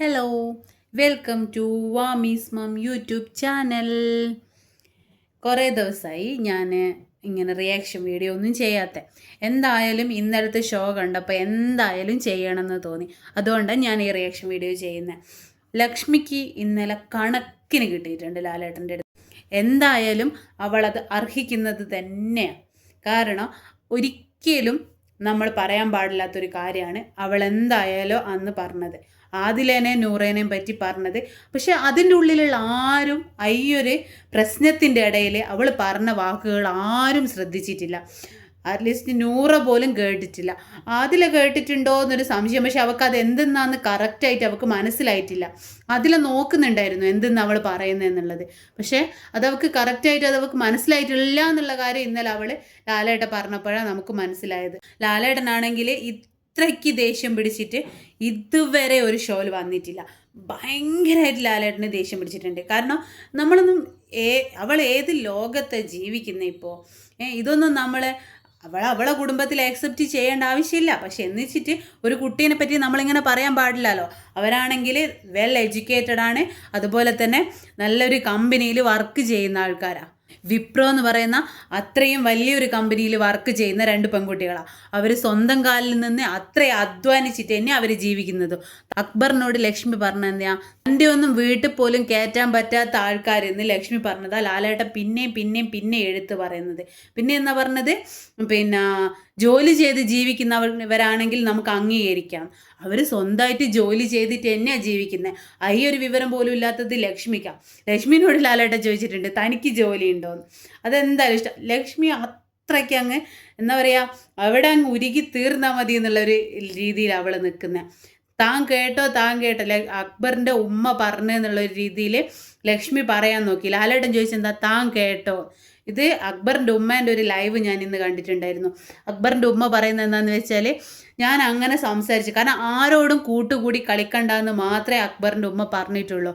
Hello welcome to Vamis mom YouTube channel കുറേ ദിവസമായി ഞാൻ ഇങ്ങനെ റിയാക്ഷൻ വീഡിയോ ഒന്നും ചെയ്യാത്ത. എന്തായാലും ഇന്നലത്തെ ഷോ കണ്ടപ്പോൾ എന്തായാലും ചെയ്യണമെന്ന് തോന്നി. അതുകൊണ്ടാണ് ഞാൻ ഈ റിയാക്ഷൻ വീഡിയോ ചെയ്യുന്നത് ലക്ഷ്മിക്ക് ഇന്നലെ കണക്കിന് കിട്ടിയിട്ടുണ്ട് ലാലേട്ടന്റെ അടുത്ത്. എന്തായാലും അവളത് അർഹിക്കുന്നത് തന്നെയാണ് കാരണം ഒരിക്കലും നമ്മൾ പറയാൻ പാടില്ലാത്തൊരു കാര്യമാണ് അവൾ എന്തായാലും അന്ന് പറഞ്ഞത്. ആദിലേനെയും നൂറേനെയും പറ്റി പറഞ്ഞത്. പക്ഷെ അതിന്റെ ഉള്ളിലുള്ള ആരും അയ്യൊരു പ്രശ്നത്തിന്റെ ഇടയിൽ അവൾ പറഞ്ഞ വാക്കുകൾ ആരും ശ്രദ്ധിച്ചിട്ടില്ല. അറ്റ്ലീസ്റ്റ് നൂറ പോലും കേട്ടിട്ടില്ല. അതിൽ കേട്ടിട്ടുണ്ടോ എന്നൊരു സംശയം. പക്ഷെ അവൾക്ക് അത് എന്തെന്നാന്ന് കറക്റ്റായിട്ട് അവൾക്ക് മനസ്സിലായിട്ടില്ല. അതിൽ നോക്കുന്നുണ്ടായിരുന്നു എന്തെന്ന് അവൾ പറയുന്നത് എന്നുള്ളത്. പക്ഷേ അത് അവൾക്ക് കറക്റ്റായിട്ട് അത് അവൾക്ക് മനസ്സിലായിട്ടില്ല എന്നുള്ള കാര്യം ഇന്നലെ അവൾ ലാലേട്ട പറഞ്ഞപ്പോഴാണ് നമുക്ക് മനസ്സിലായത്. ലാലേട്ടനാണെങ്കിൽ ഇത്രയ്ക്ക് ദേഷ്യം പിടിച്ചിട്ട് ഇതുവരെ ഒരു ഷോയിൽ വന്നിട്ടില്ല. ഭയങ്കരമായിട്ട് ലാലേട്ടന് ദേഷ്യം പിടിച്ചിട്ടുണ്ട്. കാരണം നമ്മളൊന്നും ഏ അവൾ ഏത് ലോകത്തെ ജീവിക്കുന്ന ഇപ്പോൾ ഇതൊന്നും നമ്മൾ അവൾ അവളെ കുടുംബത്തിൽ ആക്സെപ്റ്റ് ചെയ്യേണ്ട ആവശ്യമില്ല. പക്ഷെ എന്നിച്ചിട്ട് ഒരു കുട്ടീനെ പറ്റി നമ്മളിങ്ങനെ പറയാൻ പാടില്ലല്ലോ. അവരാണെങ്കിൽ വെൽ എഡ്യൂക്കേറ്റഡ് ആണ്. അതുപോലെ തന്നെ നല്ലൊരു കമ്പനിയിൽ വർക്ക് ചെയ്യുന്ന ആൾക്കാരാണ് വിപ്രോ എന്ന് പറയുന്ന അത്രയും വലിയൊരു കമ്പനിയിൽ വർക്ക് ചെയ്യുന്ന രണ്ട് പെൺകുട്ടികളാണ് അവർ സ്വന്തം കാലിൽ നിന്ന് അത്രയും അധ്വാനിച്ചിട്ട് തന്നെ അവർ ജീവിക്കുന്നത്. അക്ബറിനോട് ലക്ഷ്മി പറഞ്ഞെന്താ എന്റെ ഒന്നും വീട്ടിൽ പോലും കയറ്റാൻ പറ്റാത്ത ആൾക്കാരെന്ന് ലക്ഷ്മി പറഞ്ഞതാ. ലാലേട്ട പിന്നെയും പിന്നെയും പിന്നെ എഴുത്ത് പറയുന്നത്. പിന്നെ എന്നാ പറഞ്ഞത്? പിന്നെ ജോലി ചെയ്ത് ജീവിക്കുന്നവരാണെങ്കിൽ നമുക്ക് അംഗീകരിക്കാം. അവർ സ്വന്തമായിട്ട് ജോലി ചെയ്തിട്ട് തന്നെയാണ് ജീവിക്കുന്നത് ഈ ഒരു വിവരം പോലും ഇല്ലാത്തത് ലക്ഷ്മിക്കാം. ലക്ഷ്മിനോട് ലാലേട്ട ചോദിച്ചിട്ടുണ്ട് തനിക്ക് ജോലി ഉണ്ടോന്ന് അതെന്തായാലും ഇഷ്ടം. ലക്ഷ്മി അത്രയ്ക്ക് അങ്ങ് എന്താ പറയുക അവിടെ അങ്ങ് ഉരുകി തീർന്നാൽ മതി എന്നുള്ളൊരു രീതിയിൽ അവൾ നിൽക്കുന്നത് താൻ കേട്ടോ താൻ കേട്ടോ അക്ബറിന്റെ ഉമ്മ പറഞ്ഞെന്നുള്ളൊരു രീതിയിൽ ലക്ഷ്മി പറയാൻ നോക്കി. ലാലേട്ടൻ ചോദിച്ചെന്താ താൻ കേട്ടോ. ഇത് അക്ബറിന്റെ ഉമ്മേന്റെ ഒരു ലൈവ് ഞാൻ ഇന്ന് കണ്ടിട്ടുണ്ടായിരുന്നു. അക്ബറിന്റെ ഉമ്മ പറയുന്നത് എന്താണെന്ന് വെച്ചാൽ ഞാൻ അങ്ങനെ സംസാരിച്ചു. കാരണം ആരോടും കൂട്ടുകൂടി കളിക്കണ്ടെന്ന് മാത്രമേ അക്ബറിന്റെ ഉമ്മ പറഞ്ഞിട്ടുള്ളൂ.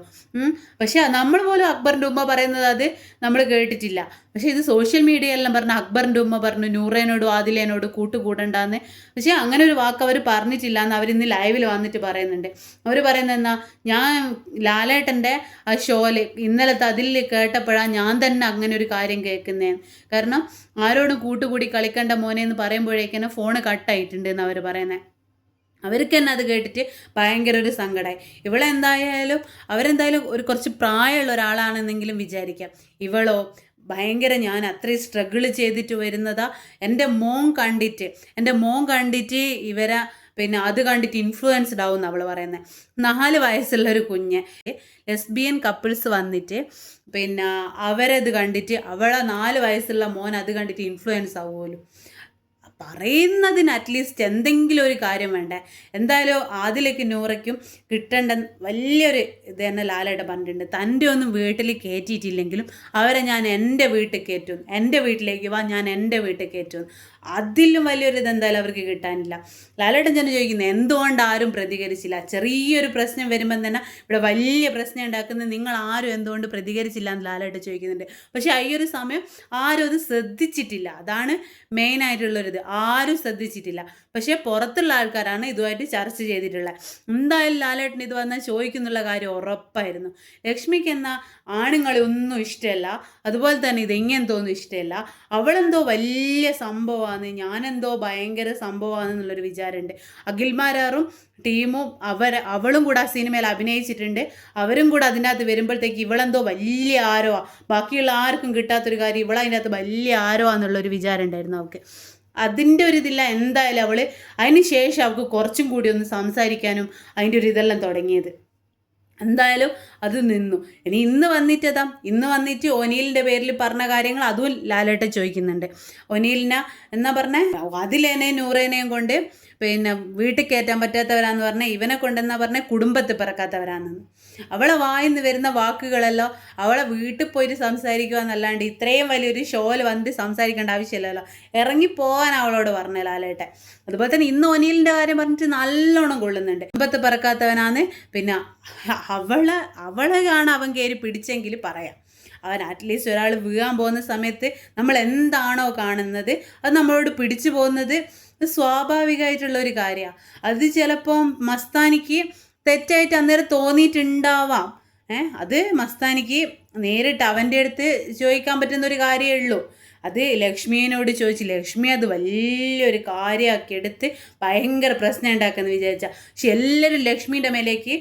പക്ഷേ നമ്മൾ പോലും അക്ബറിന്റെ ഉമ്മ പറയുന്നത് അത് നമ്മൾ കേട്ടിട്ടില്ല. പക്ഷേ ഇത് സോഷ്യൽ മീഡിയയിലെല്ലാം പറഞ്ഞ അക്ബറിന്റെ ഉമ്മ പറഞ്ഞു നൂറേനോടും ആദിലേനോട് കൂട്ടുകൂടണ്ടെന്ന്. പക്ഷേ അങ്ങനെ ഒരു വാക്ക് അവർ പറഞ്ഞിട്ടില്ല എന്ന് അവരിന്ന് ലൈവിൽ വന്നിട്ട് പറയുന്നുണ്ട്. അവർ പറയുന്നത് എന്നാ ഞാൻ ലാലേട്ടന്റെ ആ ഷോയിൽ ഇന്നലത്തെ അതിൽ കേട്ടപ്പോഴാണ് ഞാൻ തന്നെ അങ്ങനെ ഒരു കാര്യം കേൾക്കുന്നതെന്ന് കാരണം ആരോടും കൂട്ടുകൂടി കളിക്കേണ്ട മോനെ എന്ന് പറയുമ്പോഴേക്കും ഫോണ് കട്ടായിട്ടുണ്ട് എന്ന് അവർ അവർക്ക് തന്നെ അത് കേട്ടിട്ട് ഭയങ്കര ഒരു സങ്കടമായി ഇവളെന്തായാലും അവരെന്തായാലും ഒരു കുറച്ച് പ്രായമുള്ള ഒരാളാണെന്നെങ്കിലും വിചാരിക്കാം. ഇവളോ ഭയങ്കര ഞാൻ അത്രയും സ്ട്രഗിൾ ചെയ്തിട്ട് വരുന്നതാ. എന്റെ മോൻ കണ്ടിട്ട് എന്റെ മോൻ കണ്ടിട്ട് ഇവരെ പിന്നെ അത് കണ്ടിട്ട് ഇൻഫ്ലുവൻസ്ഡ് ആവും അവൾ പറയുന്നത് നാല് വയസ്സുള്ള ഒരു കുഞ്ഞ് ലെസ്ബിയൻ കപ്പിൾസ് വന്നിട്ട് പിന്നെ അവരത് കണ്ടിട്ട് അവളെ നാല് വയസ്സുള്ള മോൻ അത് കണ്ടിട്ട് ഇൻഫ്ലുവൻസ് ആവുമല്ലോ. പറയുന്നതിന് അറ്റ്ലീസ്റ്റ് എന്തെങ്കിലും ഒരു കാര്യം വേണ്ടേ. എന്തായാലും ആദിലേക്ക് നൂറയ്ക്കും കിട്ടേണ്ട വലിയൊരു ഇത് തന്നെ ലാലേട്ട പറഞ്ഞിട്ടുണ്ട്. തന്റെ ഒന്നും വീട്ടിൽ കയറ്റിയിട്ടില്ലെങ്കിലും അവരെ ഞാൻ എന്റെ വീട്ടിൽ കയറ്റും. എന്റെ വീട്ടിലേക്ക് വാ ഞാൻ എന്റെ വീട്ടിൽ കയറ്റും. അതിലും വലിയൊരു ഇത് എന്തായാലും അവർക്ക് കിട്ടാനില്ല. ലാലേട്ടൻ ഞാൻ ചോദിക്കുന്നത് എന്തുകൊണ്ട് ആരും പ്രതികരിച്ചില്ല? ചെറിയൊരു പ്രശ്നം വരുമ്പം തന്നെ ഇവിടെ വലിയ പ്രശ്നം ഉണ്ടാക്കുന്നത് നിങ്ങൾ ആരും എന്തുകൊണ്ട് പ്രതികരിച്ചില്ല? എന്ന് ലാലേട്ടൻ ചോദിക്കുന്നുണ്ട്. പക്ഷേ ഈ ഒരു സമയം ആരും അത് ശ്രദ്ധിച്ചിട്ടില്ല. അതാണ് മെയിനായിട്ടുള്ളൊരിത് ആരും ശ്രദ്ധിച്ചിട്ടില്ല. പക്ഷേ പുറത്തുള്ള ആൾക്കാരാണ് ഇതുമായിട്ട് ചർച്ച ചെയ്തിട്ടുള്ളത്. എന്തായാലും ലാലേട്ടൻ ഇത് വന്നാൽ ചോദിക്കുന്നുള്ള കാര്യം ഉറപ്പായിരുന്നു. ലക്ഷ്മിക്ക് എന്ന ആണുങ്ങളെ ഒന്നും ഇഷ്ടമല്ല. അതുപോലെ തന്നെ ഇത് എങ്ങനെന്തോന്നും ഇഷ്ടമല്ല. അവളെന്തോ വലിയ സംഭവമാണ് ഞാനെന്തോ ഭയങ്കര സംഭവമാണെന്നുള്ളൊരു വിചാരമുണ്ട്. അഖിൽമാരാറും ടീമും അവർ അവളും കൂടെ ആ സിനിമയിൽ അഭിനയിച്ചിട്ടുണ്ട്. അവരും കൂടെ അതിന്റെ അകത്ത് വരുമ്പോഴത്തേക്ക് ഇവളെന്തോ വലിയ ആരോ ബാക്കിയുള്ള ആർക്കും കിട്ടാത്തൊരു കാര്യം ഇവളതിന്റെ അകത്ത് വലിയ ആരോ എന്നുള്ളൊരു വിചാരം ഉണ്ടായിരുന്നു അവൾക്ക്. അതിന്റെ ഒരു ഇതില്ല. എന്തായാലും അവൾ അതിന് ശേഷം അവൾക്ക് കുറച്ചും കൂടി ഒന്ന് സംസാരിക്കാനും അതിന്റെ ഒരു ഇതെല്ലാം തുടങ്ങിയത്. എന്തായാലും അത് നിന്നു. ഇനി ഇന്ന് വന്നിട്ടതാ ഇന്ന് വന്നിട്ട് ഒനീലിന്റെ പേരിൽ പറഞ്ഞ കാര്യങ്ങൾ അതും ലാലേട്ട ചോദിക്കുന്നുണ്ട്. ഒനീലിനെ എന്നാ പറഞ്ഞേ? അതിലേനെയും നൂറേനെയും കൊണ്ട് പിന്നെ വീട്ടിൽ കയറ്റാൻ പറ്റാത്തവരാന്ന് പറഞ്ഞാൽ ഇവനെ കൊണ്ടെന്നാ പറഞ്ഞാൽ കുടുംബത്തിൽ പിറക്കാത്തവരാണെന്ന്. അവളെ വായിന്ന് വരുന്ന വാക്കുകളല്ലോ അവളെ വീട്ടിൽ പോയിട്ട് സംസാരിക്കുക എന്നല്ലാണ്ട് ഇത്രയും വലിയൊരു ഷോയിൽ വന്നിട്ട് സംസാരിക്കേണ്ട ആവശ്യമില്ലല്ലോ. ഇറങ്ങിപ്പോകാൻ അവളോട് പറഞ്ഞ ലാലേട്ടെ അതുപോലെ തന്നെ ഇന്ന് ഒനിലിന്റെ കാര്യം പറഞ്ഞിട്ട് നല്ലോണം കൊള്ളുന്നുണ്ട്. കുടുംബത്തിൽ പിറക്കാത്തവനാന്ന് പിന്നെ അവളെ അവളെയാണ് അവൻ കയറി പിടിച്ചെങ്കിൽ പറയാം. അവൻ അറ്റ്ലീസ്റ്റ് ഒരാൾ വീഴാൻ പോകുന്ന സമയത്ത് നമ്മൾ എന്താണോ കാണുന്നത് അത് നമ്മളോട് പിടിച്ചു പോകുന്നത് സ്വാഭാവികമായിട്ടുള്ള ഒരു കാര്യമാണ്. അത് ചിലപ്പം മസ്താനിക്ക് തെറ്റായിട്ട് അന്നേരം തോന്നിയിട്ടുണ്ടാവാം. ഏ അത് മസ്താനിക്ക് നേരിട്ട് അവന്റെ അടുത്ത് ചോദിക്കാൻ പറ്റുന്ന ഒരു കാര്യമേ ഉള്ളൂ. അത് ലക്ഷ്മിയനോട് ചോദിച്ച് ലക്ഷ്മി അത് വലിയൊരു കാര്യമാക്കി എടുത്ത് ഭയങ്കര പ്രശ്നം ഉണ്ടാക്കുമെന്ന് വിചാരിച്ച. പക്ഷെ എല്ലാവരും ലക്ഷ്മിയുടെ മേലേക്ക്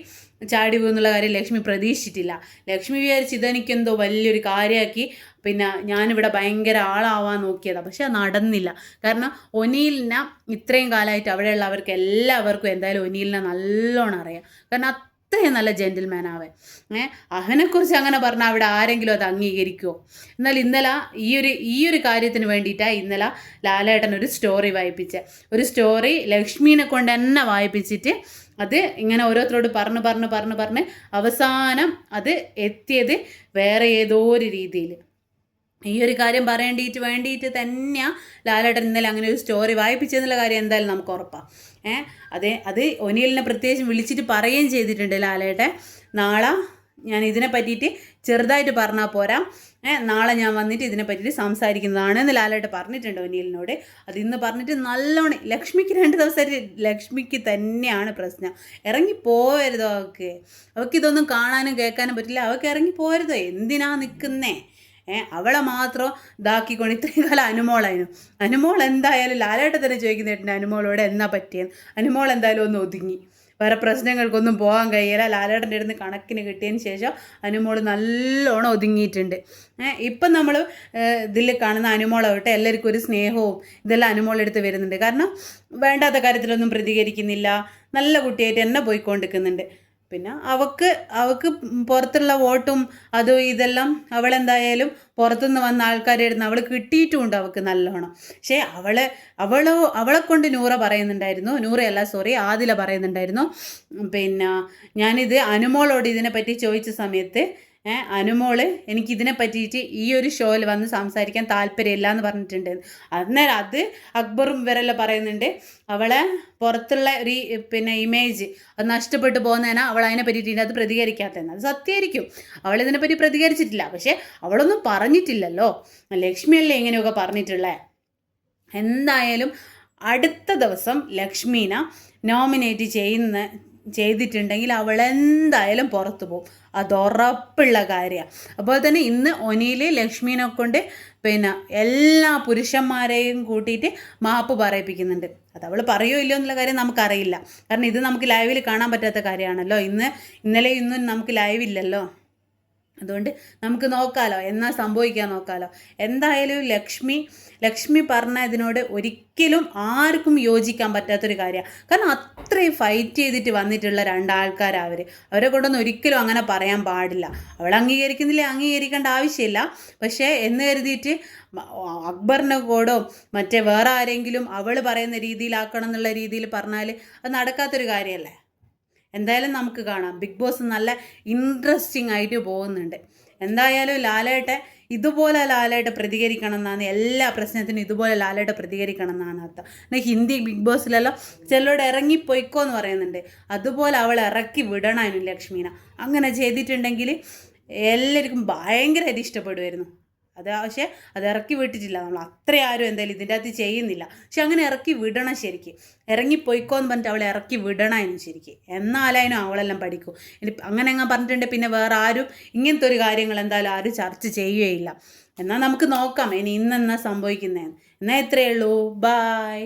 ചാടി പോകുന്നുള്ള കാര്യം ലക്ഷ്മി പ്രതീക്ഷിച്ചിട്ടില്ല. ലക്ഷ്മി വിചാരിച്ച് ഇതെനിക്കെന്തോ വലിയൊരു കാര്യമാക്കി പിന്നെ ഞാനിവിടെ ഭയങ്കര ആളാവാൻ നോക്കിയതാണ് പക്ഷെ നടന്നില്ല. കാരണം ഒനീലിനെ ഇത്രയും കാലമായിട്ട് അവിടെയുള്ളവർക്ക് എല്ലാവർക്കും എന്തായാലും ഒനീലിനെ നല്ലോണം അറിയാം. കാരണം അത്രയും നല്ല ജെന്റിൽമാൻ അവൻ ഏഹ് അവനെക്കുറിച്ച് അങ്ങനെ പറഞ്ഞാൽ അവിടെ ആരെങ്കിലും അത് അംഗീകരിക്കുമോ എന്നാൽ ഇന്നലെ ഈ ഒരു ഈ ഒരു കാര്യത്തിന് വേണ്ടിയിട്ടാണ് ഇന്നലെ ലാലേട്ടൻ ഒരു സ്റ്റോറി വായിപ്പിച്ചത് ഒരു സ്റ്റോറി ലക്ഷ്മീനെ കൊണ്ട് തന്നെ വായിപ്പിച്ചിട്ട് അത് ഇങ്ങനെ ഓരോരുത്തരോട് പറഞ്ഞ് പറഞ്ഞ് പറഞ്ഞ് പറഞ്ഞ് അവസാനം അത് എത്തിയത് വേറെ ഏതോ ഒരു രീതിയിൽ. ഈ ഒരു കാര്യം പറയേണ്ടിയിട്ട് വേണ്ടിയിട്ട് തന്നെയാണ് ലാലേട്ടൻ ഇന്നലെ അങ്ങനെ ഒരു സ്റ്റോറി വായിപ്പിച്ചെന്നുള്ള കാര്യം എന്തായാലും നമുക്ക് ഉറപ്പാണ് ഏഹ് അതെ അത് ഒനിയലിനെ പ്രത്യേകിച്ച് വിളിച്ചിട്ട് പറയുകയും ചെയ്തിട്ടുണ്ട് ലാലേട്ടൻ. നാളെ ഞാൻ ഇതിനെ പറ്റിയിട്ട് ചെറുതായിട്ട് പറഞ്ഞാൽ പോരാ. നാളെ ഞാൻ വന്നിട്ട് ഇതിനെ പറ്റിയിട്ട് സംസാരിക്കുന്നതാണ് എന്ന് ലാലേട്ട് പറഞ്ഞിട്ടുണ്ട് ഒനിയലിനോട് അത് ഇന്ന് പറഞ്ഞിട്ട് നല്ലോണം ലക്ഷ്മിക്ക് രണ്ട് ദിവസമായിട്ട് ലക്ഷ്മിക്ക് തന്നെയാണ് പ്രശ്നം. ഇറങ്ങി പോകരുതോ അവൾക്ക് അവൾക്ക് ഇതൊന്നും കാണാനും കേൾക്കാനും പറ്റില്ല. അവൾക്ക് ഇറങ്ങി പോകരുതോ എന്തിനാ നിൽക്കുന്നേ ഏഹ് അവളെ മാത്രം ഇതാക്കിക്കൊണ്ട് ഇത്രയും കാലം അനുമോളായിരുന്നു. അനുമോൾ എന്തായാലും ലാലേട്ട തന്നെ ചോദിക്കുന്നുണ്ട് അനുമോളോട് എന്നാ പറ്റിയെന്ന്? അനുമോൾ എന്തായാലും ഒന്ന് ഒതുങ്ങി. വേറെ പ്രശ്നങ്ങൾക്കൊന്നും പോകാൻ കഴിയില്ല. ലാലേട്ടന്റെ അടുത്ത് കണക്കിന് കിട്ടിയതിന് ശേഷം അനുമോൾ നല്ലോണം ഒതുങ്ങിയിട്ടുണ്ട്. ഇപ്പം നമ്മൾ ഇതിൽ കാണുന്ന അനുമോളാവട്ടെ എല്ലാവർക്കും ഒരു സ്നേഹവും ഇതെല്ലാം അനുമോളെടുത്ത് വരുന്നുണ്ട്. കാരണം വേണ്ടാത്ത കാര്യത്തിലൊന്നും പ്രതികരിക്കുന്നില്ല. നല്ല കുട്ടിയായിട്ട് എന്നെ പോയിക്കൊണ്ടിരിക്കുന്നുണ്ട് പിന്നെ അവക്ക് അവക്ക് പുറത്തുള്ള വോട്ടും അതും ഇതെല്ലാം അവളെന്തായാലും പുറത്തുനിന്ന് വന്ന ആൾക്കാരായിരുന്നു അവൾ കിട്ടിയിട്ടുമുണ്ട് അവൾക്ക് നല്ലോണം. പക്ഷേ അവളെ അവളോ അവളെ കൊണ്ട് നൂറ പറയുന്നുണ്ടായിരുന്നു. നൂറയല്ല സോറി ആദില പറയുന്നുണ്ടായിരുന്നു. പിന്നെ ഞാനിത് അനുമോളോട് ഇതിനെപ്പറ്റി ചോദിച്ച സമയത്ത് അനുമോൾ എനിക്ക് ഇതിനെ പറ്റിയിട്ട് ഈ ഒരു ഷോയിൽ വന്ന് സംസാരിക്കാൻ താല്പര്യമില്ല എന്ന് പറഞ്ഞിട്ടുണ്ട്. അന്നേരം അത് അക്ബറും ഇവരെല്ലാം പറയുന്നുണ്ട് അവളെ പുറത്തുള്ള ഒരു പിന്നെ ഇമേജ് അത് നഷ്ടപ്പെട്ടു പോകുന്നതിനാ അവൾ അതിനെ പറ്റിയിട്ട് അത് പ്രതികരിക്കാത്തതെന്ന്. അത് സത്യമായിരിക്കും. അവൾ ഇതിനെപ്പറ്റി പ്രതികരിച്ചിട്ടില്ല. പക്ഷേ അവളൊന്നും പറഞ്ഞിട്ടില്ലല്ലോ. ലക്ഷ്മിയല്ലേ ഇങ്ങനെയൊക്കെ പറഞ്ഞിട്ടുള്ളേ? എന്തായാലും അടുത്ത ദിവസം ലക്ഷ്മീന നോമിനേറ്റ് ചെയ്യുന്ന ചെയ്തിട്ടുണ്ടെങ്കിൽ അവൾ എന്തായാലും പുറത്തു പോകും. അത് ഉറപ്പുള്ള കാര്യമാണ് അതുപോലെ തന്നെ ഇന്ന് ഒനിയിൽ ലക്ഷ്മീനെ കൊണ്ട് പിന്നെ എല്ലാ പുരുഷന്മാരെയും കൂട്ടിയിട്ട് മാപ്പ് പറയിപ്പിക്കുന്നുണ്ട്. അത് അവൾ പറയോ ഇല്ലയോ എന്നുള്ള കാര്യം നമുക്കറിയില്ല. കാരണം ഇത് നമുക്ക് ലൈവിൽ കാണാൻ പറ്റാത്ത കാര്യമാണല്ലോ ഇന്ന് ഇന്നലെ ഇന്നും നമുക്ക് ലൈവ് ഇല്ലല്ലോ. അതുകൊണ്ട് നമുക്ക് നോക്കാലോ എന്നാ സംഭവിക്കാൻ നോക്കാലോ. എന്തായാലും ലക്ഷ്മി ലക്ഷ്മി പറഞ്ഞ ഇതിനോട് ഒരിക്കലും ആർക്കും യോജിക്കാൻ പറ്റാത്തൊരു കാര്യമാണ് കാരണം അത്രയും ഫൈറ്റ് ചെയ്തിട്ട് വന്നിട്ടുള്ള രണ്ടാൾക്കാരാണ് അവർ അവരെ കൊണ്ടൊന്നും ഒരിക്കലും അങ്ങനെ പറയാൻ പാടില്ല. അവൾ അംഗീകരിക്കുന്നില്ല അംഗീകരിക്കേണ്ട ആവശ്യമില്ല. പക്ഷേ എന്ന് കരുതിയിട്ട് അക്ബറിനെ കൂടോ മറ്റേ വേറെ ആരെങ്കിലും അവൾ പറയുന്ന രീതിയിലാക്കണം എന്നുള്ള രീതിയിൽ പറഞ്ഞാൽ അത് നടക്കാത്തൊരു കാര്യമല്ലേ എന്തായാലും നമുക്ക് കാണാം. ബിഗ് ബോസ് നല്ല ഇൻട്രസ്റ്റിംഗ് ആയിട്ട് പോകുന്നുണ്ട്. എന്തായാലും ലാലേട്ടെ ഇതുപോലെ ലാലേട്ട് പ്രതികരിക്കണം എന്നാണ് എല്ലാ പ്രശ്നത്തിനും ഇതുപോലെ ലാലേട്ട് പ്രതികരിക്കണം എന്നാണ് അർത്ഥം. എന്നാൽ ഹിന്ദി ബിഗ് ബോസിലെല്ലാം ചിലരോട് ഇറങ്ങിപ്പോയിക്കോ എന്ന് പറയുന്നുണ്ട്. അതുപോലെ അവൾ ഇറക്കി വിടണമായിരുന്നു ലക്ഷ്മീന. അങ്ങനെ ചെയ്തിട്ടുണ്ടെങ്കിൽ എല്ലാവർക്കും ഭയങ്കരമായിട്ട് ഇഷ്ടപ്പെടുമായിരുന്നു. അത് പക്ഷേ അത് ഇറക്കി വിട്ടിട്ടില്ല നമ്മൾ. അത്ര ആരും എന്തായാലും ഇതിന്റെ അകത്ത് ചെയ്യുന്നില്ല. പക്ഷെ അങ്ങനെ ഇറക്കി വിടണം ശരിക്ക്. ഇറങ്ങി എന്ന് പറഞ്ഞിട്ട് അവളെ ഇറക്കി വിടണം എന്ന് ശരിക്ക്. എന്നാലായാലും അവളെല്ലാം പഠിക്കും. ഇനി അങ്ങനെ അങ്ങ് പറഞ്ഞിട്ടുണ്ട് പിന്നെ വേറെ ആരും ഇങ്ങനത്തെ ഒരു കാര്യങ്ങൾ എന്തായാലും ആരും ചർച്ച ചെയ്യുകയില്ല. എന്നാൽ നമുക്ക് നോക്കാം. ഇനി ഇന്നെന്നാ സംഭവിക്കുന്നതെന്ന്. എന്നാൽ ഇത്രയേ ഉള്ളൂ. ബായ്